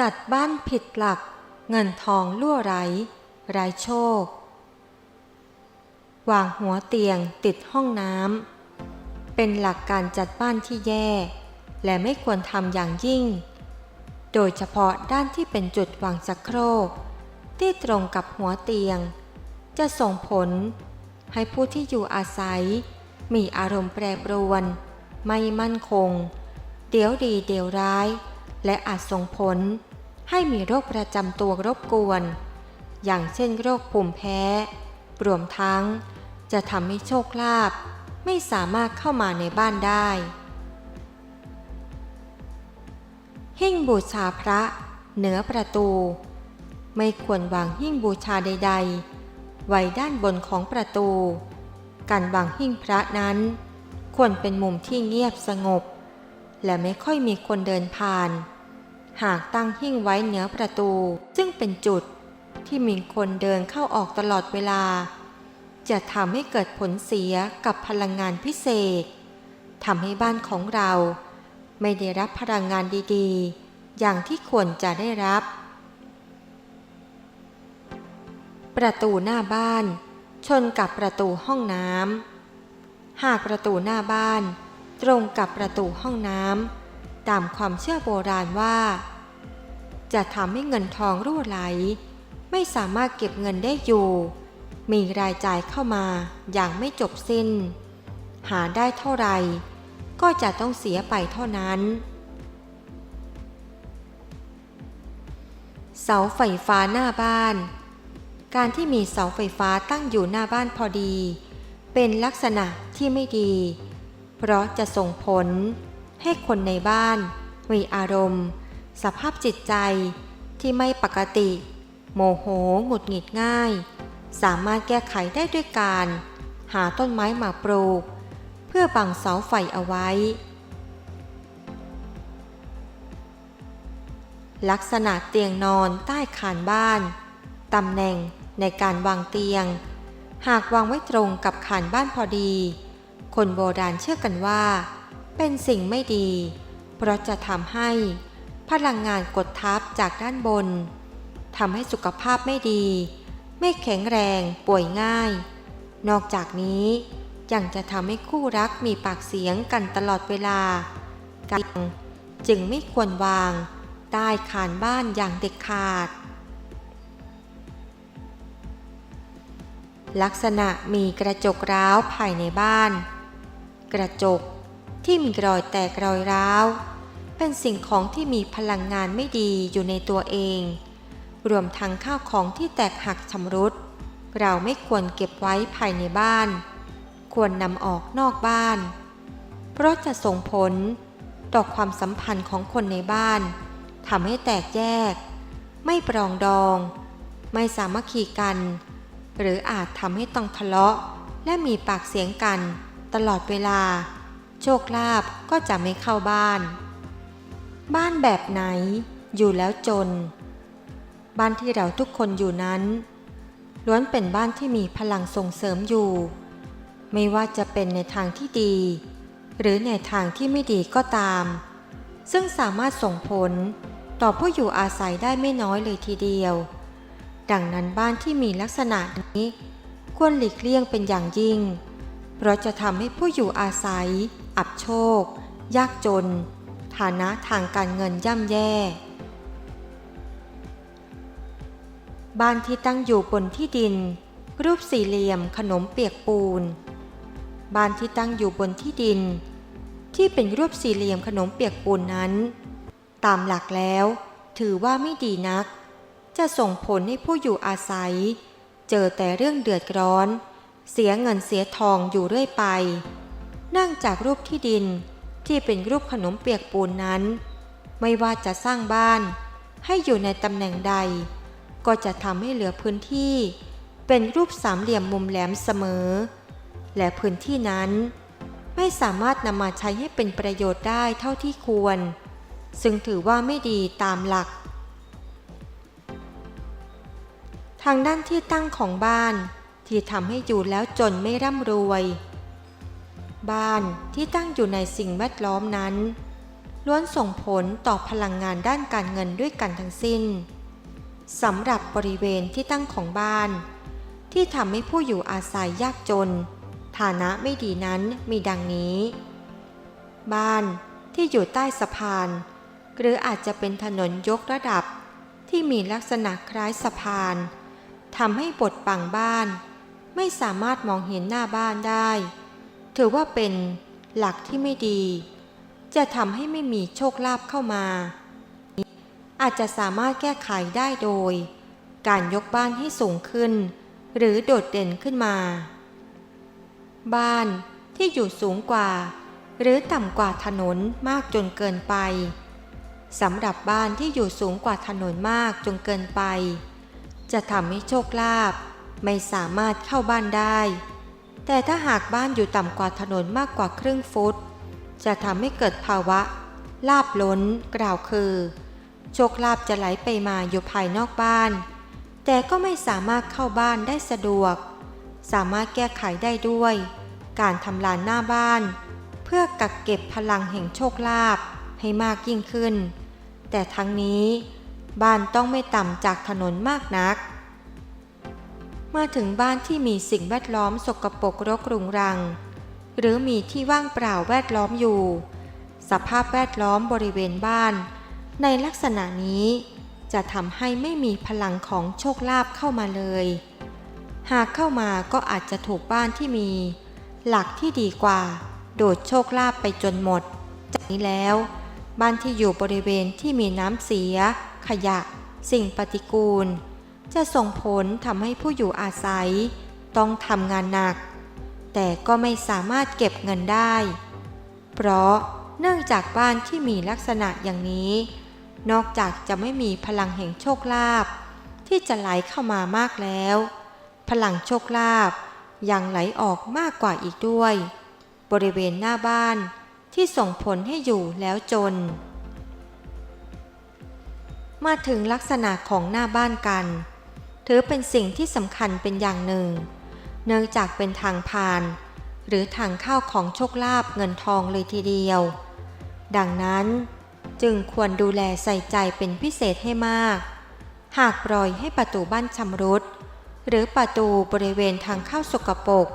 จัดบ้านผิดหลัก เงินทองล่วไหลไร้โชค วางหัวเตียงติดห้องน้ำ เป็นหลักการจัดบ้านที่แย่ และไม่ควรทำอย่างยิ่ง โดยเฉพาะด้านที่เป็นจุดวางชักโครก ที่ตรงกับหัวเตียง จะส่งผล ให้ผู้ที่อยู่อาศัย มีอารมณ์แปรปรวน ไม่มั่นคง เดี๋ยวดีเดี๋ยวร้าย และอาจส่งผล ให้มีโรคประจำตัวรบกวน อย่างเช่นโรคภูมิแพ้ รวมทั้งจะทำให้โชคลาภไม่สามารถเข้ามาในบ้านได้ หิ้งบูชาพระ เหนือประตู ไม่ควรวางหิ้งบูชาใด ๆ ไว้ด้านบนของประตู การวางหิ้งพระนั้น ควรเป็นมุมที่เงียบสงบ และไม่ค่อยมีคนเดินผ่าน หากตั้งหิ้งไว้เหนือประตู ซึ่งเป็นจุดที่มีคนเดินเข้าออกตลอดเวลา จะทำให้เกิดผลเสียกับพลังงานพิเศษทำให้บ้านของเรา ไม่ได้รับพลังงานดีๆ อย่างที่ควรจะได้รับ ประตูหน้าบ้าน ชนกับประตูห้องน้ำหากประตูหน้าบ้าน ตรงกับประตูห้องน้ำ ตามความเชื่อโบราณว่า จะทำให้เงินทองรั่วไหล ไม่สามารถเก็บเงินได้อยู่ มีรายจ่ายเข้ามาอย่างไม่จบสิ้น หาได้เท่าไหร่ ก็จะต้องเสียไปเท่านั้น เสาไฟฟ้าหน้าบ้าน การที่มีเสาไฟฟ้าตั้งอยู่หน้าบ้านพอดี เป็นลักษณะที่ไม่ดี เพราะจะส่งผล ให้คนในบ้านมีอารมณ์ สภาพจิตใจที่ไม่ปกติ โมโหหงุดหงิดง่าย สามารถแก้ไขได้ด้วยการ หาต้นไม้มาปลูก เพื่อบังเสาไฟเอาไว้ ลักษณะเตียงนอนใต้คานบ้าน ตำแหน่งในการวางเตียง หากวางไว้ตรงกับคานบ้านพอดี คนโบราณเชื่อกันว่า เป็นสิ่งไม่ดี เพราะจะทำให้พลังงานกดทับจากด้านบนทำให้สุขภาพไม่ดี ไม่แข็งแรงป่วยง่าย นอกจากนี้ยังจะทำให้คู่รักมีปากเสียงกันตลอดเวลาการจึงไม่ควรวางใต้คานบ้านอย่างเด็ดขาด ลักษณะมีกระจกร้าวภายในบ้าน กระจก ที่มีรอยแตกรอยร้าว เป็นสิ่งของที่มีพลังงานไม่ดีอยู่ในตัวเอง รวมทั้งข้าวของที่แตกหักชำรุด เราไม่ควรเก็บไว้ภายในบ้าน ควรนำออกนอกบ้าน เพราะจะส่งผลต่อความสัมพันธ์ของคนในบ้านทำให้แตกแยก ไม่ปรองดอง ไม่สามัคคีกัน หรืออาจทำให้ต้องทะเลาะ และมีปากเสียงกันตลอดเวลา โชคลาภก็จะไม่เข้าบ้าน บ้านแบบไหนอยู่แล้วจน บ้านที่เราทุกคนอยู่นั้น ล้วนเป็นบ้านที่มีพลังส่งเสริมอยู่ ไม่ว่าจะเป็นในทางที่ดี หรือในทางที่ไม่ดีก็ตาม ซึ่งสามารถส่งผลต่อผู้อยู่อาศัยได้ไม่น้อยเลยทีเดียว ดังนั้นบ้านที่มีลักษณะนี้ควรหลีกเลี่ยงเป็นอย่างยิ่ง เพราะจะทำให้ผู้อยู่อาศัย อับโชค ยากจน ฐานะทางการเงินย่ำแย่ บ้านที่ตั้งอยู่บนที่ดิน รูปสี่เหลี่ยมขนมเปียกปูน บ้านที่ตั้งอยู่บนที่ดิน ที่เป็นรูปสี่เหลี่ยมขนมเปียกปูนนั้น ตามหลักแล้ว ถือว่าไม่ดีนัก จะส่งผลให้ผู้อยู่อาศัย เจอแต่เรื่องเดือดร้อน เสียเงินเสียทองอยู่เรื่อยไป นั่งจากรูปที่ดินที่เป็นรูปขนมเปียกปูนนั้น ไม่ว่าจะสร้างบ้าน ให้อยู่ในตำแหน่งใด ก็จะทำให้เหลือพื้นที่ เป็นรูปสามเหลี่ยมมุมแหลมเสมอ และพื้นที่นั้นไม่สามารถนำมาใช้ให้เป็นประโยชน์ได้เท่าที่ควร ซึ่งถือว่าไม่ดีตามหลัก ทางด้านที่ตั้งของบ้าน ที่ทำให้อยู่แล้วจนไม่ร่ำรวย บ้านที่ตั้งอยู่ในสิ่งแวดล้อมนั้น ล้วนส่งผลต่อพลังงานด้านการเงินด้วยกันทั้งสิ้นสำหรับบริเวณที่ตั้งของบ้าน ที่ทำให้ผู้อยู่อาศัยยากจน ฐานะไม่ดีนั้นมีดังนี้ บ้านที่อยู่ใต้สะพาน หรืออาจจะเป็นถนนยกระดับที่มีลักษณะคล้ายสะพานทำให้บทบังบ้าน ไม่สามารถมองเห็นหน้าบ้านได้ ถือว่าเป็นหลักที่ไม่ดี จะทำให้ไม่มีโชคลาภเข้ามา อาจจะสามารถแก้ไขได้โดย การยกบ้านให้สูงขึ้น หรือโดดเด่นขึ้นมา บ้านที่อยู่สูงกว่า หรือต่ำกว่าถนนมากจนเกินไปสำหรับบ้านที่อยู่สูงกว่าถนนมากจนเกินไป จะทำให้โชคลาภ ไม่สามารถเข้าบ้านได้ แต่ถ้าหากบ้านอยู่ต่ำกว่าถนนมากกว่าครึ่งฟุต จะทำให้เกิดภาวะ ลาบล้น กล่าวคือ โชคลาภจะไหลไปมาอยู่ภายนอกบ้าน แต่ก็ไม่สามารถเข้าบ้านได้สะดวก สามารถแก้ไขได้ด้วย การทำลานหน้าบ้าน เพื่อกักเก็บพลังแห่งโชคลาภให้มากยิ่งขึ้น แต่ทั้งนี้ บ้านต้องไม่ต่ำจากถนนมากนัก มาถึงบ้านที่มีสิ่งแวดล้อมสกปรกรกรุงรัง หรือมีที่ว่างเปล่าแวดล้อมอยู่ สภาพแวดล้อมบริเวณบ้าน ในลักษณะนี้จะทำให้ไม่มีพลังของโชคลาภเข้ามาเลย หากเข้ามาก็อาจจะถูกบ้านที่มี หลักที่ดีกว่า โดดโชคลาภไปจนหมด จากนี้แล้ว บ้านที่อยู่บริเวณที่มีน้ำเสีย ขยะ สิ่งปฏิกูล จะส่งผลทำให้ผู้อยู่อาศัย ต้องทำงานหนัก แต่ก็ไม่สามารถเก็บเงินได้ เพราะเนื่องจากบ้านที่มีลักษณะอย่างนี้ นอกจากจะไม่มีพลังแห่งโชคลาภที่จะไหลเข้ามามากแล้ว พลังโชคลาภยังไหลออกมากกว่าอีกด้วย บริเวณหน้าบ้านที่ส่งผลให้อยู่แล้วจน มาถึงลักษณะของหน้าบ้านกัน ถือเป็นสิ่งที่สำคัญเป็นอย่างหนึ่ง เนื่องจากเป็นทางผ่าน หรือทางเข้าของโชคลาภเงินทองเลยทีเดียว ดังนั้นจึงควรดูแลใส่ใจเป็นพิเศษให้มาก หากปล่อยให้ประตูบ้านชำรุด หรือประตูบริเวณทางเข้าสกปรก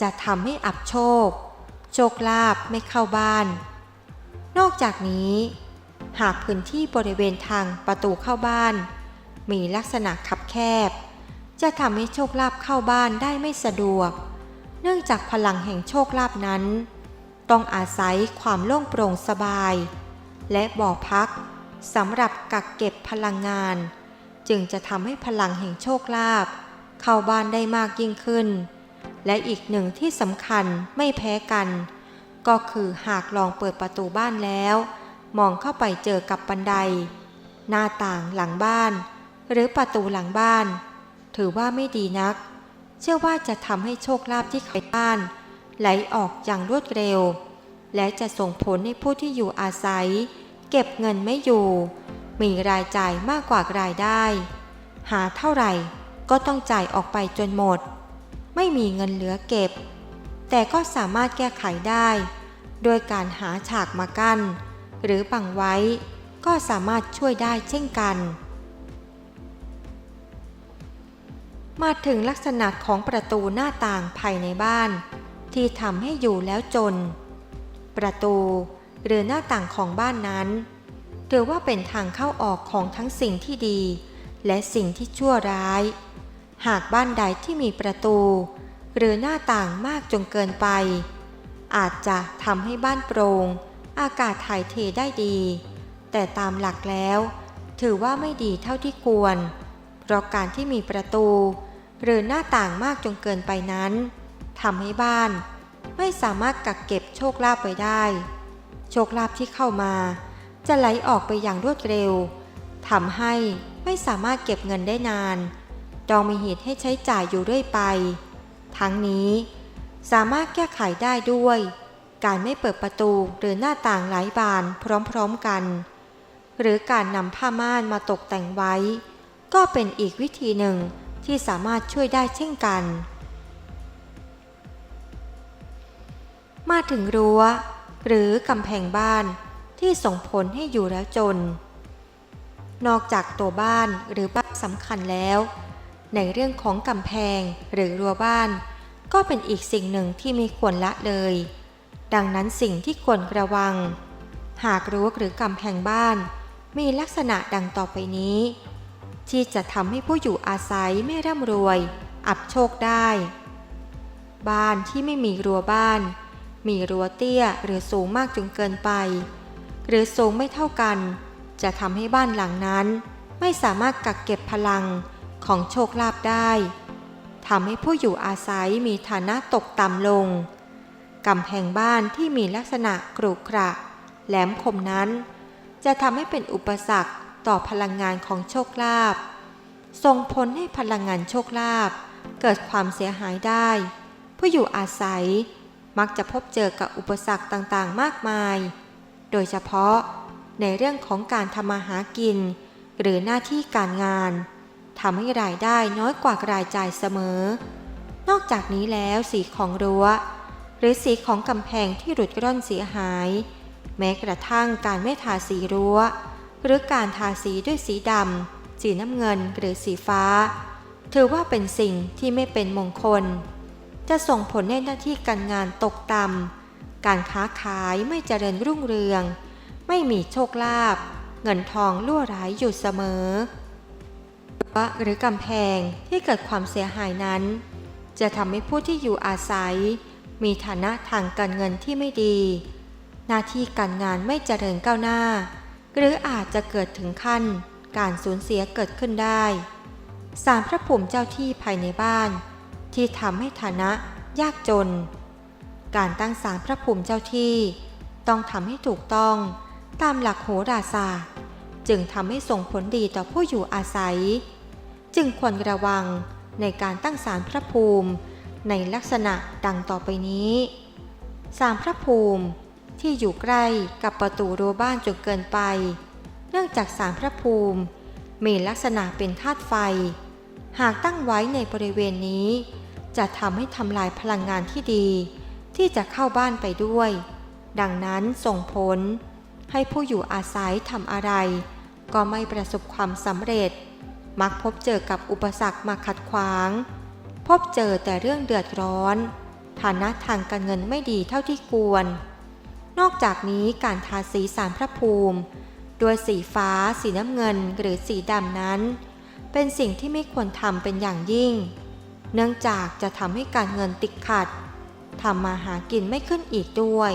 จะทำให้อับโชค โชคลาภไม่เข้าบ้าน นอกจากนี้ หากพื้นที่บริเวณทางประตูเข้าบ้าน มีลักษณะคับแคบ จะทำให้โชคลาภเข้าบ้านได้ไม่สะดวก เนื่องจากพลังแห่งโชคลาภนั้น ต้องอาศัยความโล่งโปร่งสบาย และบ่อพักสำหรับกักเก็บพลังงาน จึงจะทำให้พลังแห่งโชคลาภเข้าบ้านได้มากยิ่งขึ้น และอีกหนึ่งที่สำคัญไม่แพ้กัน ก็คือหากลองเปิดประตูบ้านแล้ว มองเข้าไปเจอกับบันได หน้าต่างหลังบ้าน หรือประตูหลังบ้าน ถือว่าไม่ดีนัก เชื่อว่าจะทำให้โชคลาภที่ขายบ้าน ไหลออกอย่างรวดเร็ว และจะส่งผลให้ผู้ที่อยู่อาศัย เก็บเงินไม่อยู่ มีรายจ่ายมากกว่ารายได้ หาเท่าไหร่ก็ต้องจ่ายออกไปจนหมด ไม่มีเงินเหลือเก็บ แต่ก็สามารถแก้ไขได้ โดยการหาฉากมากั้นหรือบังไว้ก็สามารถช่วยได้เช่นกัน มาถึงลักษณะของประตูหน้าต่างภายในบ้าน ที่ทำให้อยู่แล้วจน ประตูหรือหน้าต่างของบ้านนั้นถือว่าเป็นทางเข้าออกของทั้งสิ่งที่ดี และสิ่งที่ชั่วร้าย หากบ้านใดที่มีประตู หรือหน้าต่างมากจนเกินไป อาจจะทำให้บ้านโปรง่งอากาศถ่ายเทได้ดี แต่ตามหลักแล้ว ถือว่าไม่ดีเท่าที่ควร เพราะการที่มีประตู หรือหน้าต่างมากจนเกินไปนั้นทำให้บ้านไม่สามารถกักเก็บโชคลาภไว้ได้ โชคลาภที่เข้ามา จะไหลออกไปอย่างรวดเร็วทำให้ไม่สามารถเก็บเงินได้นานต้องมีเหตุให้ใช้จ่ายอยู่เรื่อยไป ทั้งนี้ สามารถแก้ไขได้ด้วย การไม่เปิดประตูหรือหน้าต่างหลายบานพร้อมๆกัน หรือการนำผ้าม่านมาตกแต่งไว้ ก็เป็นอีกวิธีหนึ่ง ที่สามารถช่วยได้เช่นกัน มาถึงรั้ว หรือกำแพงบ้านที่ส่งผลให้อยู่แล้วจน นอกจากตัวบ้านหรือบ้านสำคัญแล้ว ในเรื่องของกำแพงหรือรั้วบ้าน ก็เป็นอีกสิ่งหนึ่งที่ไม่ควรละเลย ดังนั้นสิ่งที่ควรระวัง หากรั้วหรือกำแพงบ้าน มีลักษณะดังต่อไปนี้ ที่จะทำให้ผู้อยู่อาศัยไม่ร่ำรวย อับโชคได้ บ้านที่ไม่มีรั้วบ้าน มีรั้วเตี้ยหรือสูงมากจนเกินไป หรือสูงไม่เท่ากัน จะทำให้บ้านหลังนั้น ไม่สามารถกักเก็บพลังของโชคลาภได้ทำให้ผู้อยู่อาศัยมีฐานะตกต่ำลงกำแพงบ้านที่มีลักษณะกรุขระ แหลมคมนั้น จะทำให้เป็นอุปสรรค ต่อพลังงานของโชคลาภส่งผลให้พลังงานโชคลาภเกิดความเสียหายได้ ผู้อยู่อาศัยมักจะพบเจอกับอุปสรรคต่างๆ มากมาย โดยเฉพาะในเรื่องของการทำมาหากิน หรือหน้าที่การงานทำให้รายได้น้อยกว่ารายจ่ายเสมอ นอกจากนี้แล้วสีของรั้ว หรือสีของกำแพงที่หลุดร่อนเสียหาย แม้กระทั่งการไม่ทาสีรั้ว หรือการทาสีด้วยสีดำ สีน้ำเงินหรือสีฟ้า ถือว่าเป็นสิ่งที่ไม่เป็นมงคล จะส่งผลให้หน้าที่การงานตกต่ำ การค้าขายไม่เจริญรุ่งเรือง ไม่มีโชคลาภ เงินทองล่วไหลอยู่เสมอหรือกำแพงที่เกิดความเสียหายนั้น จะทำให้ผู้ที่อยู่อาศัย มีฐานะทางการเงินที่ไม่ดี หน้าที่การงานไม่เจริญก้าวหน้า หรืออาจจะเกิดถึงขั้นการสูญเสียเกิดขึ้นได้สารพระภูมิเจ้าที่ภายในบ้าน ที่ทำให้ฐานะยากจน การตั้งศาลพระภูมิเจ้าที่ ต้องทำให้ถูกต้องตามหลักโหราศาสตร์ จึงทำให้ส่งผลดีต่อผู้อยู่อาศัย จึงควรระวังในการตั้งศาลพระภูมิในลักษณะดังต่อไปนี้ศาลพระภูมิ ที่อยู่ใกล้กับประตูรั้วบ้านจนเกินไป เนื่องจากศาลพระภูมิ มีลักษณะเป็นธาตุไฟ หากตั้งไว้ในบริเวณนี้ จะทำให้ทำลายพลังงานที่ดี ที่จะเข้าบ้านไปด้วย ดังนั้นส่งผล ให้ผู้อยู่อาศัยทำอะไร ก็ไม่ประสบความสำเร็จ มักพบเจอกับอุปสรรคมาขัดขวาง พบเจอแต่เรื่องเดือดร้อน ฐานะทางการเงินไม่ดีเท่าที่ควร นอกจากนี้การทาสีสารพระภูมิ ด้วยสีฟ้า สีน้ำเงิน หรือสีดำนั้น เป็นสิ่งที่ไม่ควรทำเป็นอย่างยิ่ง เนื่องจากจะทำให้การเงินติดขัดทำมาหากินไม่ขึ้นอีกด้วย